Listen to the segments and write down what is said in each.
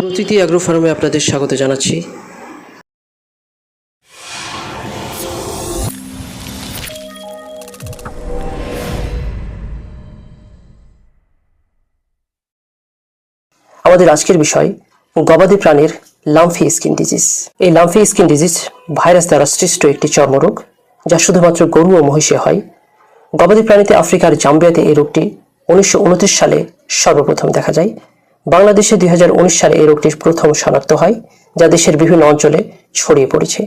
Pratiti agro ফার্মে আপনাদের স্বাগত জানাচ্ছি। আমাদের আজকের বিষয় গবাদি প্রাণীর লাম্ফি স্কিন ডিজিজ। এই লাম্ফি স্কিন ডিজিজ ভাইরাস দ্বারা সৃষ্ট একটি চর্মরোগ, যা শুধুমাত্র গরু ও মহিষে হয়। গবাদি প্রাণীতে আফ্রিকার জাম্বিয়াতে এই রোগটি উনিশশো উনত্রিশ সালে সর্বপ্রথম দেখা যায়। বাংলাদেশে দুই হাজার উনিশ সালে এই রোগটির প্রথম শনাক্ত হয় যা দেশের বিভিন্ন অঞ্চলে ছড়িয়ে পড়েছে।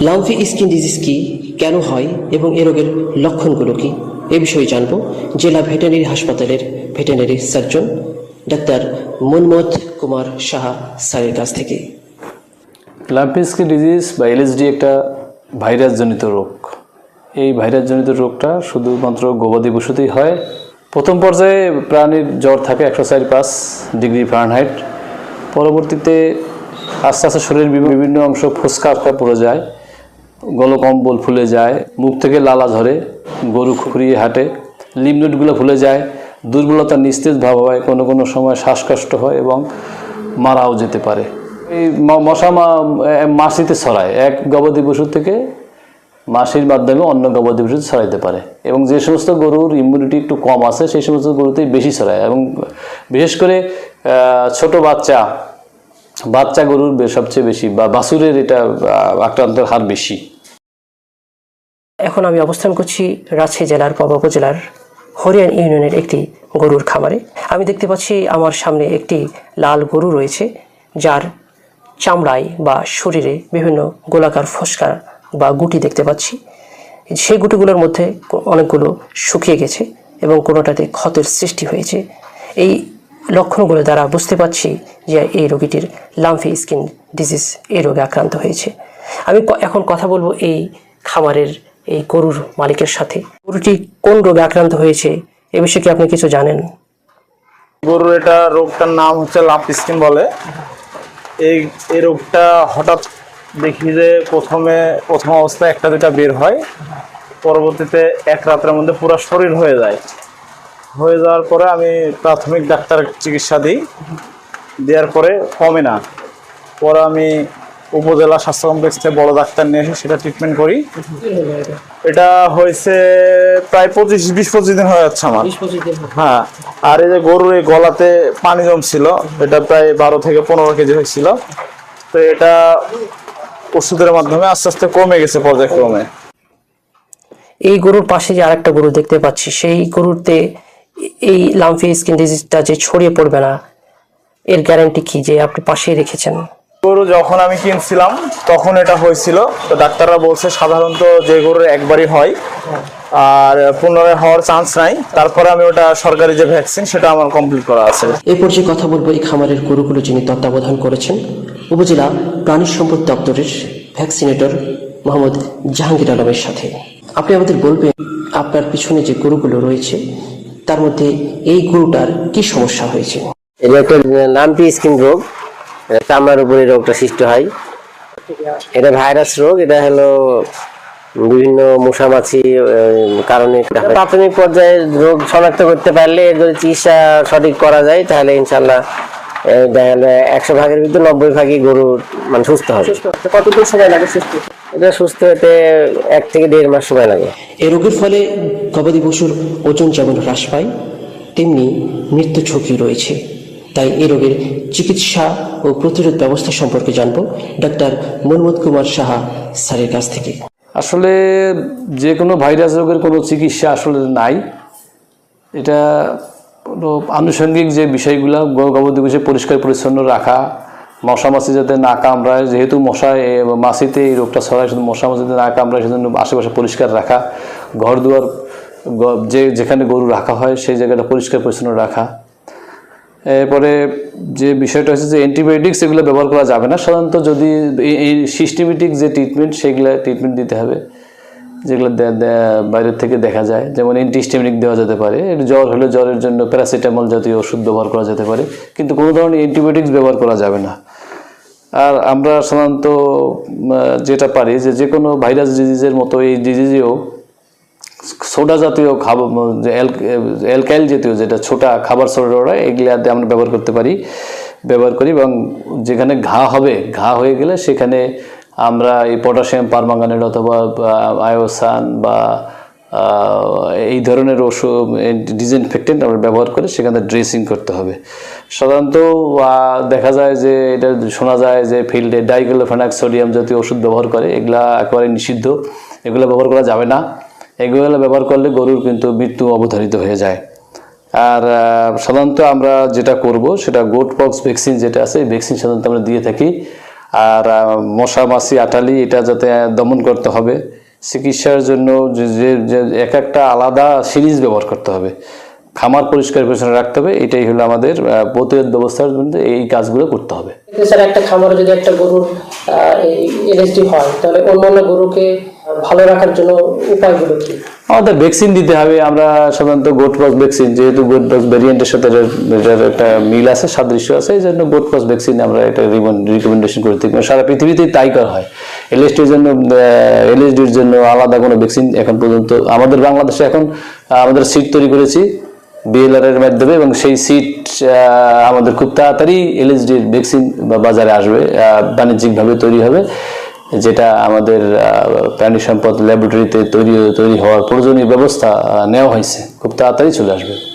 লাম্ফি স্কিন ডিজিজ কি কেন হয় এবং এ রোগের লক্ষণগুলো কি? এ বিষয়ে জানব জেলা ভেটেরিনারি হাসপাতালের veterinary surgeon doctor Manmath Kumar Saha স্যারের কাছ থেকে। লাম্পিস্কি ডিজিজ বা এলএসডি একটা ভাইরাসজনিত রোগ। এই ভাইরাসজনিত রোগটা শুধুমাত্র গবাদি পশুতেই হয় প্রথম পর্যায়ে প্রাণীর জ্বর থাকে একশো চার পাঁচ ডিগ্রি ফারেনহাইট পরবর্তীতে আস্তে আস্তে শরীরের বিভিন্ন অংশ ফুসকা আটকা পড়ে যায় গলকম্বল ফুলে যায় মুখ থেকে লালা ঝরে গরু খুঁড়িয়ে হাঁটে লিমনোটগুলো ফুলে যায় দুর্বলতা নিস্তেজ ভাব হয় কোনো কোনো সময় শ্বাসকষ্ট হয় এবং মারাও যেতে পারে। এই মশা মা- এ, ছড়ায় এক গবাদি পশু থেকে মাসির মাধ্যমে অন্য গবাদি পশু ছড়াইতে পারে। এবং যে সমস্ত গরুর ইমিউনিটি একটু কম আছে, সেই সমস্ত গরুতেই বেশি ছড়ায়। এবং বিশেষ করে ছোট বাচ্চা বাচ্চা গরুর সবচেয়ে বেশি বা বাছুরের এটা আক্রান্তের হার বেশি। এখন আমি অবস্থান করছি রাজশাহী জেলার পবা উপজেলার হরিয়ান ইউনিয়নের একটি গরুর খামারে। আমি দেখতে পাচ্ছি আমার সামনে একটি লাল গরু রয়েছে, যার চামড়ায় বা শরীরে বিভিন্ন গোলাকার ফসকা বা গুটি দেখতে পাচ্ছি, সেই গুটিগুলোর মধ্যে অনেকগুলো শুকিয়ে গেছে এবং কোনোটাতে ক্ষতের সৃষ্টি হয়েছে। এই লক্ষণগুলো দ্বারা বুঝতে পারছি যে এই রোগীটির লাম্ফি স্কিন ডিজিজ এই রোগে আক্রান্ত হয়েছে। আমি এখন কথা বলব এই খামারের এই গরুর মালিকের সাথে। গরুটি কোন রোগে আক্রান্ত হয়েছে এ বিষয়ে কি আপনি কিছু জানেন? গরুর এটা রোগটার নাম হচ্ছে লাম্প স্কিন বলে। এই এই রোগটা হঠাৎ দেখি যে প্রথমে প্রথম অবস্থায় একটা দুটা বের হয়। পরবর্তীতে এক রাতের মধ্যে পুরো শরীর হয়ে যায়। হয়ে যাওয়ার পরে আমি প্রাথমিক ডাক্তার চিকিৎসা দিই। দেওয়ার পরে কমে না। পরে আমি উপজেলা স্বাস্থ্য কমপ্লেক্স থেকে বড় ডাক্তার নিয়ে এসে সেটা ট্রিটমেন্ট করি। এটা হয়েছে প্রায় পঁচিশ বিশ পঁচিশ দিন হয়ে যাচ্ছে আমার। হ্যাঁ আর এই যে গরুর এই গলাতে পানি জমছিল এটা প্রায় বারো থেকে পনেরো কেজি হয়েছিল। তো এটা ওষুধের মাধ্যমে আস্তে আস্তে কমে গেছে পর্যায়ক্রমে। এই গরুর পাশে যে আরেকটা গরু দেখতে পাচ্ছি সেই গরুতে এই লাম্ফি স্কিন ডিজিজটা যে ছড়িয়ে পড়বে না এর গ্যারান্টি কি যে আপনি পাশেই রেখেছেন? গরু যখন আমি কিনছিলাম তখন এটা হয়েছিল। তো ডাক্তাররা বলছে সাধারণত যে গরুর একবারই হয় আর পুনরায় হওয়ার চান্স নাই। তারপরে আমি ওটা সরকারি যে ভ্যাকসিন সেটা আমার কমপ্লিট করা আছে। এই পর্যায়ে কথা বলব এই খামারের গরুগুলো যিনি তত্ত্বাবধান করেছেন উপজেলা প্রাণী সম্পদ দপ্তরের ভ্যাকসিনেটর মোহাম্মদ জাহাঙ্গীর আলমের সাথে। আপনি আমাদের বলবেন আপনার পিছনে যে গরুগুলো রয়েছে তার মধ্যে এই গরুটার কি সমস্যা হয়েছে? এটা একটা লাম্পি স্কিন রোগ চামড়ার উপরে রোগটা সৃষ্টি হয়। এটা ভাইরাস রোগ এটা হলো বিভিন্ন মশামাছি আহ, কারণে প্রাথমিক পর্যায়ে রোগ শনাক্ত করতে পারলে এর যদি চিকিৎসা সঠিক করা যায় তাহলে ইনশাল্লাহ দেখা গেলো একশো ভাগের ভিতরে নব্বই ভাগই গরু মানে সুস্থ হবে। কতদিন সময় লাগে সুস্থ এটা সুস্থ হতে এক থেকে দেড় মাস সময় লাগে। এই রোগের ফলে গবাদি পশুর ওজন যেমন হ্রাস পায় তেমনি মৃত্যু ঝুঁকি রয়েছে। তাই এই রোগের চিকিৎসা ও প্রতিরোধ ব্যবস্থা সম্পর্কে জানব ডাক্তার মনমোদ কুমার সাহা স্যারের কাছ থেকে। আসলে যে কোনো ভাইরাস রোগের কোনো চিকিৎসা আসলে নাই। এটা আনুষঙ্গিক যে বিষয়গুলো গবাদি পশু পরিষ্কার পরিচ্ছন্ন রাখা মশা মাছি যাতে না কামড়ায়, যেহেতু মশা মাছিতে এই রোগটা ছড়ায় শুধু মশা মাছি যাতে না কামড়ায়, সেজন্য আশেপাশে পরিষ্কার রাখা। ঘর দুয়ার যে, যেখানে গরু রাখা হয়, সেই জায়গাটা পরিষ্কার পরিচ্ছন্ন রাখা। এরপরে যে বিষয়টা হচ্ছে যে অ্যান্টিবায়োটিক্স এগুলো ব্যবহার করা যাবে না। সাধারণত যদি এই সিস্টেমেটিক যে ট্রিটমেন্ট সেগুলো ট্রিটমেন্ট দিতে হবে। যেগুলো বাইরের থেকে দেখা যায়। যেমন অ্যান্টিস্টেমিক দেওয়া যেতে পারে। জ্বর হলে জ্বরের জন্য প্যারাসিটামল জাতীয় ওষুধ ব্যবহার করা যেতে পারে। কিন্তু কোনো ধরনের অ্যান্টিবায়োটিক্স ব্যবহার করা যাবে না। আর আমরা সাধারণত যেটা পারি যে যে কোনো ভাইরাস ডিজিজের মতো এই ডিজিজেও সোডা জাতীয় খাবার অ্যালকাইল জাতীয় যেটা ছোটা খাবার সোডা এগুলা দিয়ে আমরা ব্যবহার করতে পারি। ব্যবহার করি এবং যেখানে ঘা হবে, ঘা হয়ে গেলে সেখানে আমরা এই পটাশিয়াম পারমাঙ্গানেট অথবা আয়োসান বা এই ধরনের ওষুধ ডিসইনফেক্টেন্ট আমরা ব্যবহার করে সেখানে ড্রেসিং করতে হবে। সাধারণত দেখা যায় যে এটা শোনা যায় যে ফিল্ডে ডাইক্লোফেনাক সোডিয়াম জাতীয় ওষুধ ব্যবহার করে, এগুলা একেবারে নিষিদ্ধ। এগুলো ব্যবহার করা যাবে না। এগুলো ব্যবহার করলে গরুর কিন্তু মৃত্যু অবধারিত হয়ে যায়। আর সাধারণত আমরা যেটা করব, সেটা গোট পক্স ভ্যাকসিন যেটা আছে, এই ভ্যাকসিন সাধারণত আমরা দিয়ে থাকি। আর মশা, মাছি আটালি এটা যাতে দমন করতে হবে। চিকিৎসার জন্য যে এক একটা আলাদা সিরিজ ব্যবহার করতে হবে। খামার পরিষ্কার পরিচ্ছন্ন রাখতে হবে, এটাই হলো আমাদের প্রতিরোধ ব্যবস্থার জন্য এই কাজগুলো করতে হবে। স্যার একটা খামারে যদি একটা গরুর এলএসডি হয়, তাহলে অন্যান্য গরুকে ভালো রাখার জন্য উপায়গুলো কি? আমাদের ভ্যাকসিন দিতে হবে, আমরা সাধারণত ভ্যাকসিন যেহেতু ভ্যারিয়েন্টের সাথে একটা মিল আছে, সাদৃশ্য আছে, এই জন্য ভ্যাকসিন আমরা এটা রিকমেন্ডেশন করে থাকি। সারা পৃথিবীতেই তাই করা হয়। জন্য এলএসডির জন্য আলাদা কোনো ভ্যাকসিন এখন পর্যন্ত আমাদের বাংলাদেশে এখন আমাদের সিট তৈরি করেছি বিএলআর এর মাধ্যমে, এবং সেই সিট আমাদের খুব তাড়াতাড়ি এলএসডির ভ্যাকসিন বাজারে আসবে বাণিজ্যিকভাবে তৈরি হবে। যেটা আমাদের প্রাণী সম্পদ ল্যাবরেটরিতে তৈরি তৈরি হওয়ার প্রয়োজনীয় ব্যবস্থা নেওয়া হয়েছে। খুব তাড়াতাড়ি চলে আসবে।